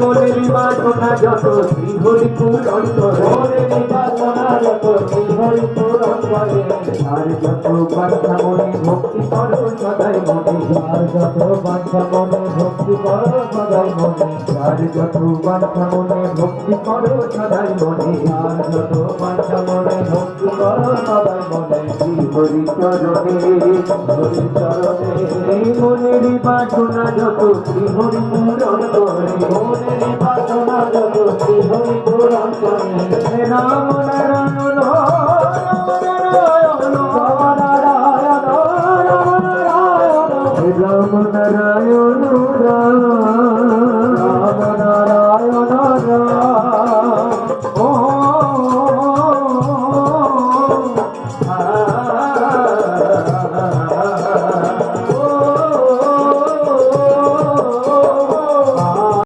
মনের বাসনা যত শ্রী হরিপুর অন্তরে মনের বাসনা যত শ্রী হরিপুর অন্তরে আর যত বাসা মনে ভক্তি করো আর যত বাসা মনে ভক্তি করো সদাই মনে আর যত বাসা মনে ভক্তি করো সদাই মনে যত মনে ভক্তি করো সদাই মনে হরিচরণে হরিচরণে মনের বাসনা যত শ্রী হরি পূরণ করে মনের বাসনা যত শ্রী হরি পূরণ করে রাম নারায়ণ রাম নারায়ণ রাম নারায়ণ রাম